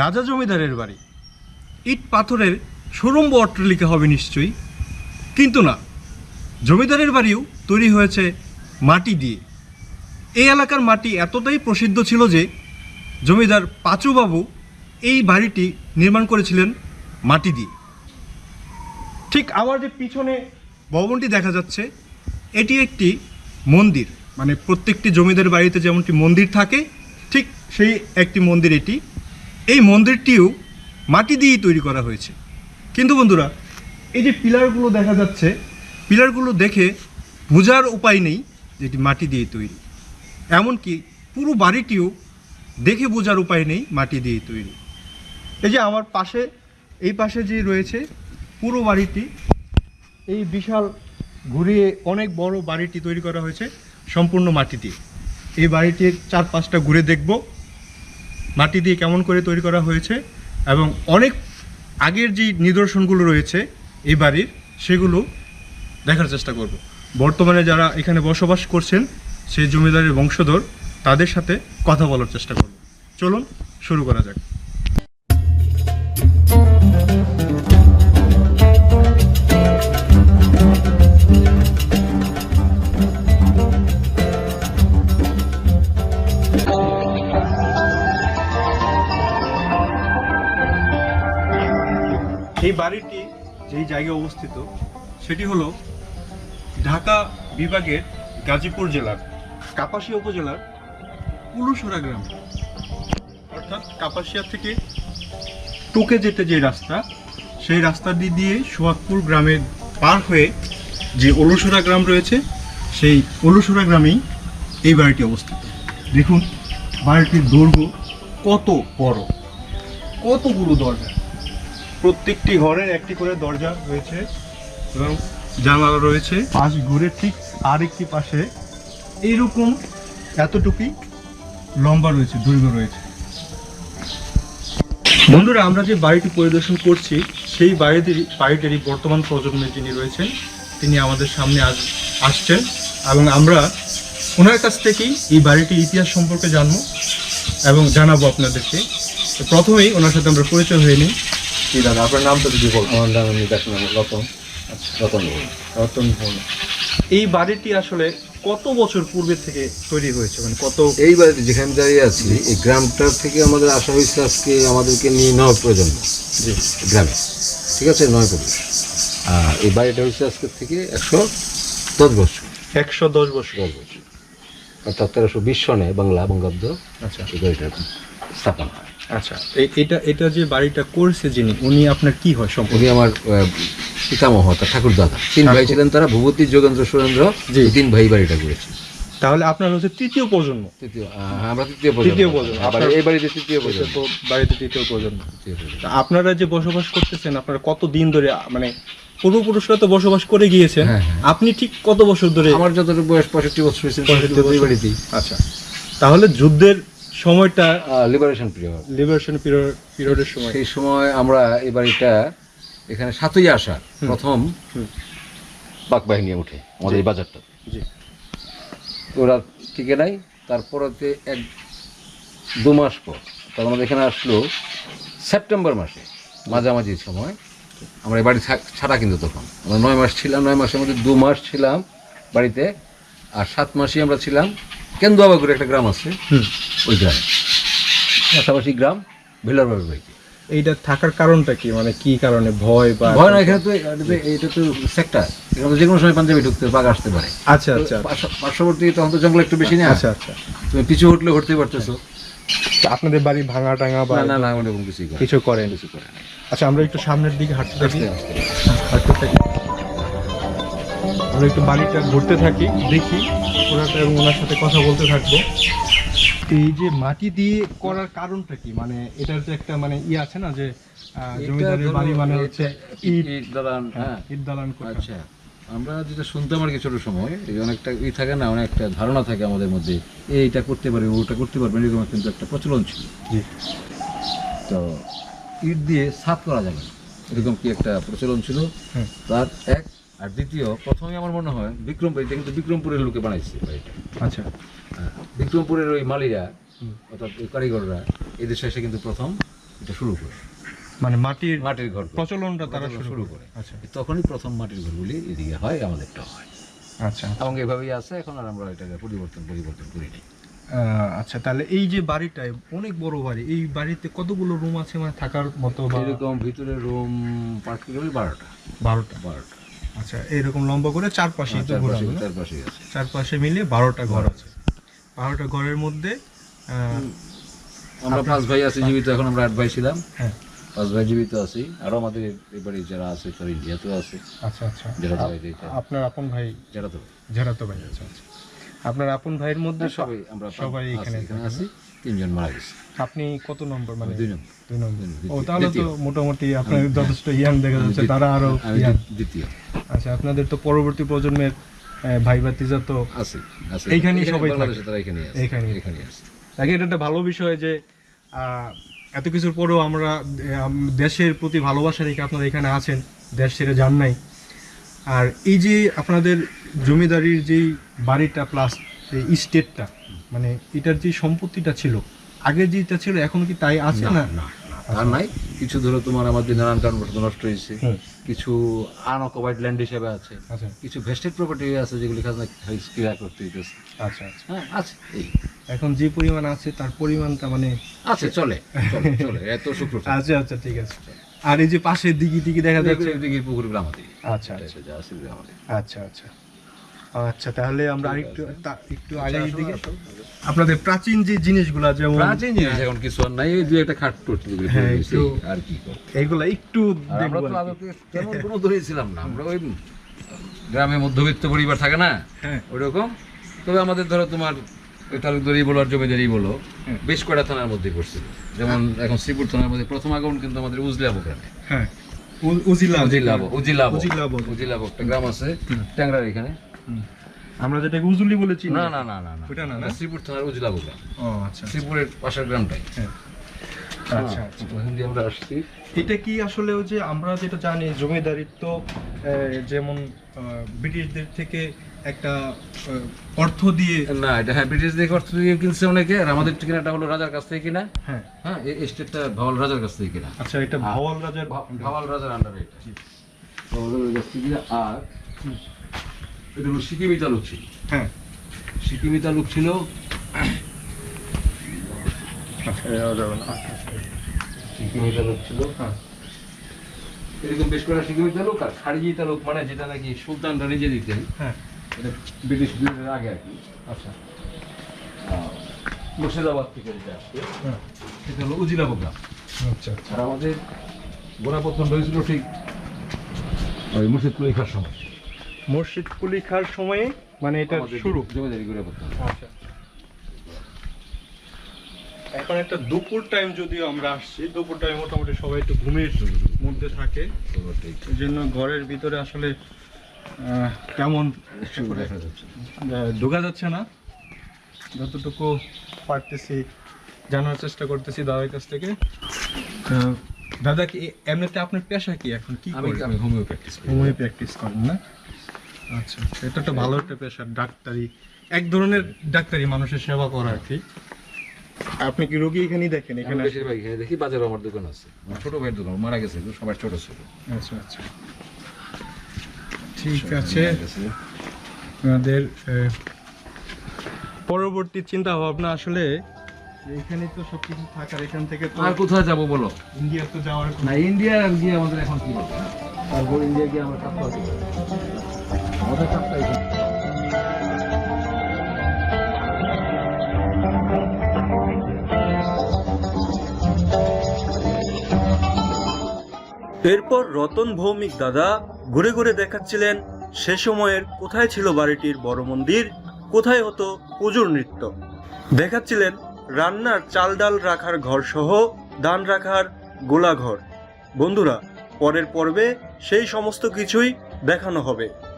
রাজা জমিদারের বাড়ি। ইট পাথরের সুরম্ব অট্টালিকা হবে নিশ্চয়ই। কিন্তু না, জমিদারের বাড়িও তৈরি হয়েছে মাটি দিয়ে। এই এলাকার মাটি এতটাই প্রসিদ্ধ ছিল যে জমিদার পাঁচুবাবু এই বাড়িটি নির্মাণ করেছিলেন মাটি দিয়ে। ঠিক আমার যে পিছনে ভবনটি দেখা যাচ্ছে, এটি একটি মন্দির। মানে প্রত্যেকটি জমিদার বাড়িতে যেমনটি মন্দির থাকে, ঠিক সেই একটি মন্দির এটি। এই মন্দিরটিও মাটি দিয়েই তৈরি করা হয়েছে। কিন্তু বন্ধুরা, এই যে পিলারগুলো দেখা যাচ্ছে, পিলারগুলো দেখে বোঝার উপায় নেই যে এটি মাটি দিয়ে তৈরি। এমনকি পুরো বাড়িটিও দেখে বোঝার উপায় নেই মাটি দিয়ে তৈরি। এই যে আমার পাশে, এই পাশে যে রয়েছে পুরো বাড়িটি, এই বিশাল ঘুরিয়ে অনেক বড় বাড়িটি তৈরি করা হয়েছে সম্পূর্ণ মাটি দিয়ে। এই বাড়িটির চার পাঁচটা ঘুরে দেখব। মাটি দিয়ে কেমন করে তৈরি করা হয়েছে এবং অনেক আগের যে নিদর্শনগুলো রয়েছে এই বাড়ির, সেগুলো দেখার চেষ্টা করব। বর্তমানে যারা এখানে বসবাস করছেন, সেই জমিদারের বংশধর, তাদের সাথে কথা বলার চেষ্টা করব। চলুন, শুরু করা যাক। এই বাড়িটি যেই জায়গায় অবস্থিত, সেটি হলো ঢাকা বিভাগের গাজীপুর জেলার কাপাসিয়া উপজেলার পুলুসরা গ্রাম। অর্থাৎ কাপাসিয়া থেকে টুকে যেতে যে রাস্তা, সেই রাস্তাটি দিয়ে সোহাগপুর গ্রামের পার হয়ে যে অলুসরা গ্রাম রয়েছে, সেই অলুসরা গ্রামেই এই বাড়িটি অবস্থিত। দেখুন, বাড়িটির দৈর্ঘ্য কত বড়, কতগুলো দরজা। প্রত্যেকটি ঘরের একটি করে দরজা রয়েছে এবং জানালা রয়েছে। পাশ ঘুরে ঠিক আরেকটি পাশে এইরকম এতটুকুই লম্বা রয়েছে, দৈর্ঘ্য রয়েছে। বন্ধুরা, আমরা যে বাড়িটি পরিদর্শন করছি, সেই বাড়িটির, বাড়িটিরই বর্তমান প্রজন্মের যিনি রয়েছেন, তিনি আমাদের সামনে আজ আসছেন এবং আমরা ওনার কাছ থেকেই এই বাড়িটির ইতিহাস সম্পর্কে জানব এবং জানাব আপনাদেরকে। প্রথমেই ওনার সাথে আমরা পরিচয় হয়ে নিই। কি দাদা আপনার নামটা যদি বলুন আমার নাম নিকাশ নাম রতন। রতন। রতন ভবন এই বাড়িটি আসলে কত বছর পূর্বে থেকে তৈরি হয়েছে? মানে কত এই বাড়িতে যেখানে দাঁড়িয়ে আছি এই গ্রামটার থেকে আমাদের আসা হয়েছে আজকে আমাদেরকে নিয়ে নয় প্রজন্ম জি। গ্রামে। ঠিক আছে? নয় পুরুষ আর এই বাড়িটা হয়েছে আজকের থেকে একশো দশ বছর। একশো দশ বছর। দশ বছর। অর্থাৎ তেরোশো বিশ সনে বাংলা বঙ্গাব্দ আচ্ছা। এই বাড়িটার স্থাপন হয়। আচ্ছা এই এটা এটা যে বাড়িটা করছে যিনি উনি আপনার কি হয় সম্পর্কে? উনি আমার পিতামহ তার ঠাকুর দাদা তিন ভাই ছিলেন তারা ভূপতি যোগেন্দ্র সুরেন্দ্র তিন ভাই বাড়িটা করেছে। তাহলে আপনার হচ্ছে তৃতীয় প্রজন্ম? তৃতীয় আমরা তৃতীয় প্রজন্ম। তৃতীয় প্রজন্ম। হ্যাঁ, বাড়ি- এই বাড়িতে তৃতীয় প্রজন্ম। তো বাড়িতে তৃতীয় প্রজন্ম। আপনারা যে বসবাস করতেছেন আপনারা কত দিন ধরে মানে পূর্বপুরুষরা তো বসবাস করে গিয়েছেন হ্যাঁ, হ্যাঁ। আপনি ঠিক কত বছর ধরে আমার যতটুকু বয়স পঁয়ষট্টি বছর হয়েছে 65 পঁয়ষট্টি বছর। বাড়িতেই। আচ্ছা তাহলে যুদ্ধের সময়টা লিবারেশন পিরিয়ড লিবারেশন পিরিয়ড পিরিয়ডের সময়। সেই সময় আমরা এই বাড়িটা এখানে সাতই আসা প্রথম। পাক বাহিনী উঠে আমাদের এই বাজারটা। ওরা টিকে নাই তারপরেতে এক দু মাস পর তখন আমাদের এখানে আসলো সেপ্টেম্বর মাসে মাঝামাঝি সময়। আমরা এই বাড়ি ছাড়া কিন্তু তখন। আমরা নয় মাস ছিলাম নয় মাসের মধ্যে দু মাস ছিলাম বাড়িতে আর সাত মাসই আমরা ছিলাম কেন্দুয়াবাগুড়ে একটা গ্রাম আছে। ওই গ্রামে। পাশাপাশি গ্রাম ভিলার বাড়ি। এইটা থাকার কারণটা কি? মানে কি কারণে? ভয় বা ভয় না এখানে তো এটা তো- সেক্টর এখানে তো যে কোনো সময় পাঞ্জাবি ঢুকতে বাঘ আসতে পারে। আচ্ছা আচ্ছা পার্শ্ববর্তী তখন তো জঙ্গল একটু বেশি না? আচ্ছা আচ্ছা। তুমি পিছু উঠলে উঠতে পারতেছো। আপনাদের বাড়ি ভাঙা টাঙা বা না না করে। কিছু করেন? কিছু করে আচ্ছা আমরা একটু সামনের দিকে হাঁটতে থাকি। হাঁটতে থাকি। আমরা একটু বাড়িটা ঘুরতে থাকি দেখি। ওনাটা এবং ওনার সাথে কথা বলতে থাকব। এই যে মাটি দিয়ে করার কারণটা কি? মানে এটার যে একটা মানে ইয়ে আছে না যে জমিদারের বাড়ি মানে হচ্ছে ইট দালান হ্যাঁ ইট দালান আচ্ছা। আমরা যেটা শুনতাম আর কি ছোট সময় এই অনেকটা ই থাকে না অনেকটা ধারণা থাকে আমাদের মধ্যে এইটা করতে পারবে ওটা করতে পারবে এরকম কিন্তু একটা প্রচলন ছিল। তো ইট দিয়ে ছাদ করা যাবে এরকম কি একটা প্রচলন ছিল? তার এক আর দ্বিতীয় প্রথমে আমার মনে হয় বিক্রমপুর এটা কিন্তু বিক্রমপুরের লোকে বানাইছে বাড়িটা। আচ্ছা। হ্যাঁ, বিক্রমপুরের ওই মালিরা অর্থাৎ ওই কারিগররা দেশে এসে কিন্তু প্রথম এটা শুরু করে। মানে মাটির মাটির ঘর প্রচলনটা তারা শুরু করে। আচ্ছা। তখনই প্রথম মাটির ঘরগুলি এদিকে হয় আমাদেরটা হয়। আচ্ছা। এবং এভাবেই আছে এখন আর আমরা এটাকে পরিবর্তন পরিবর্তন করি নি আচ্ছা তাহলে এই যে বাড়িটায় অনেক বড় বাড়ি এই বাড়িতে কতগুলো রুম আছে? মানে থাকার মতো এরকম ভিতরে রুম পার্টি গেলে বারোটা। বারোটা। বারোটা। আচ্ছা এরকম লম্বা করে চারপাশে চারপাশে চারপাশে আছে। চারপাশে মিলিয়ে বারোটা ঘর আছে। বারোটা ঘরের মধ্যে আমরা পাঁচ ভাই আছি জীবিত এখন আমরা আট ভাই ছিলাম। হ্যাঁ। পাঁচ ভাই জীবিত আছি। আরও আমাদের এবারে যারা আছে তারা ইন্ডিয়াতেও আছে। আচ্ছা আচ্ছা। যারা আপনার আপন ভাই? যারা তো। ঝেড়াতো ভাই আচ্ছা আচ্ছা। আপনার আপন ভাইয়ের মধ্যে সব- সবাই আমরা সবাই এখানে এখানে আছি। তিনজন মারা গেছে। আপনি কত নম্বর মানে দুই নম্বর। দুই নম্বর? ও তাহলে তো মোটামুটি আপনার যথেষ্ট ইয়াং দেখা যাচ্ছে তারা আরও দ্বিতীয়। আচ্ছা আপনাদের তো পরবর্তী প্রজন্মের ভাই ভাতিজা তো আছে আছে। এইখানেই সবাই বাংলাদেশে তারা এখানে এইখানেই। এখানে আছে। আগে এটা একটা ভালো বিষয় যে এত কিছুর পরেও আমরা দেশের প্রতি ভালোবাসা রেখে আপনারা এখানে আছেন দেশ ছেড়ে যান নাই। আর এই যে আপনাদের জমিদারির যেই বাড়িটা প্লাস এই স্টেটটা মানে এটার যে সম্পত্তিটা ছিল আগে যেটা ছিল এখন কি তাই আছে না না? নাই। কিছু ধরো তোমার আমাদের নানান কারণ নষ্ট হয়েছে। কিছু আনঅকুপাইড ল্যান্ড হিসেবে আছে। আচ্ছা। কিছু ভেস্টেড প্রপার্টি আছে যেগুলি খাজনা করতে দিতেছে আচ্ছা আচ্ছা। হ্যাঁ আছে। এই। এখন যে পরিমাণ আছে তার পরিমাণটা মানে আছে চলে চলে, এত শুক্র আচ্ছা আচ্ছা ঠিক আছে। আর এই যে পাশে দিঘি দিঘি দেখা যাচ্ছে দিকে পুকুরগুলো আমাদের। আচ্ছা আচ্ছা। যা আমাদের। আচ্ছা আচ্ছা। আচ্ছা তাহলে আমরা আরেকটু একটু আগে দিকে আপনাদের প্রাচীন যে জিনিসগুলো যেমন প্রাচীন জিনিস এখন কিছু আর নাই এই দুই একটা খাট টুট হ্যাঁ, একটু- আর কি এইগুলা একটু আমরা তো আর আদতে তেমন কোনো ধরেছিলাম না আমরা ওই গ্রামে মধ্যবিত্ত পরিবার থাকে না হ্যাঁ। ওইরকম। তবে আমাদের ধরো তোমার তালুকদারি বলো আর জমিদারি বলো বেশ কয়টা থানার মধ্যে পড়ছিল যেমন এখন শ্রীপুর থানার মধ্যে প্রথম আগমন কিন্তু আমাদের উজলাবো গ্রামে। হ্যাঁ উ- উজিলা উজিলাবো উজিলাবো উজিলাবো। উজিলাবো একটা গ্রাম আছে ট্যাংরার এখানে। আমরা যেটাকে উজুলি বলেছি না না না না না। ওটা না, না? শ্রীপুর থানার উজিলাবো গ্রাম ও আচ্ছা শ্রীপুরের পাশের গ্রামটাই। হ্যাঁ। আচ্ছা হ্যাঁ, আচ্ছা আমরা আসছি। এটা কি আসলে ওই যে আমরা যেটা জানি জমিদারিত্ব যেমন ব্রিটিশদের থেকে একটা অর্থ দিয়ে না এটা হ্যাঁ অর্থ দিয়ে কিনছে অনেকে আর আমাদের ঠিকানাটা হলো রাজার কাছ থেকে কিনা। হ্যাঁ। হ্যাঁ এই স্টেটটা ভাওয়াল রাজার কাছ থেকে কিনা। আচ্ছা এটা ভাওয়াল রাজার ভাওয়াল রাজার আন্ডারে এটা। ভাওয়াল রাজার কাছ থেকে আর এটা হলো সিকিমি তালুক ছিল। হ্যাঁ। সিকিমি তালুক ছিল। সিকিমি তালুক ছিল। হ্যাঁ। এরকম বেশ কয়েকটা সিকিমি তালুক আর খারিজি তালুক মানে যেটা নাকি সুলতানরা নিজে দিতেন। হ্যাঁ। এটা ব্রিটিশ বিরোধের আগে আর কি। আচ্ছা। মুর্শিদাবাদ থেকে যেটা আসছে। হ্যাঁ। সেটা হলো উজিলা প্রোগ্রাম। আচ্ছা আচ্ছা। আর আমাদের গোড়াপত্তন হয়েছিল ঠিক ওই মুর্শিদপুর লেখার সময়। মসজিদ কুলি খার সময়ে মানে এটা শুরু। আচ্ছা। এখন একটা দুপুর টাইম যদিও আমরা আসছি দুপুর টাইম মোটামুটি সবাই একটু ঘুমের মধ্যে থাকে। এই জন্য ঘরের ভিতরে আসলে কেমন দেখা যাচ্ছে ঢোকা যাচ্ছে না। যতটুকু পারতেছি জানার চেষ্টা করতেছি দাদার কাছ থেকে। দাদা কি এমনিতে আপনার পেশা কি এখন? কি আমি হোমিও প্র্যাকটিস হোমিও প্র্যাকটিস করেন না? আচ্ছা আচ্ছা। এটা তো ভালো একটা পেশা ডাক্তারি। এক ধরনের ডাক্তারি মানুষের সেবা করা আর কি। আপনি কি রোগী এখানেই দেখেন? এখানে বেশিরভাগ এখানে দেখি বাজারে আমার দোকান আছে। আমার ছোট ভাইয়ের দোকান মারা গেছে সবার ছোট ছিল। আচ্ছা আচ্ছা। ঠিক আছে। আমাদের পরবর্তী চিন্তা ভাবনা আসলে এখানে তো সবকিছু থাকার এখান থেকে তো আর কোথায় যাব বলো? ইন্ডিয়া তো যাওয়ার না ইন্ডিয়া আর গিয়ে আমাদের এখন কি তারপর ইন্ডিয়া গিয়ে আমরা কাজ এরপর রতন ভৌমিক দাদা ঘুরে ঘুরে দেখাচ্ছিলেন সে সময়ের কোথায় ছিল বাড়িটির বড় মন্দির, কোথায় হতো পুজোর নৃত্য। দেখাচ্ছিলেন রান্নার চাল ডাল রাখার ঘর সহ দান রাখার গোলাঘর। বন্ধুরা, পরের পর্বে সেই সমস্ত কিছুই দেখানো হবে।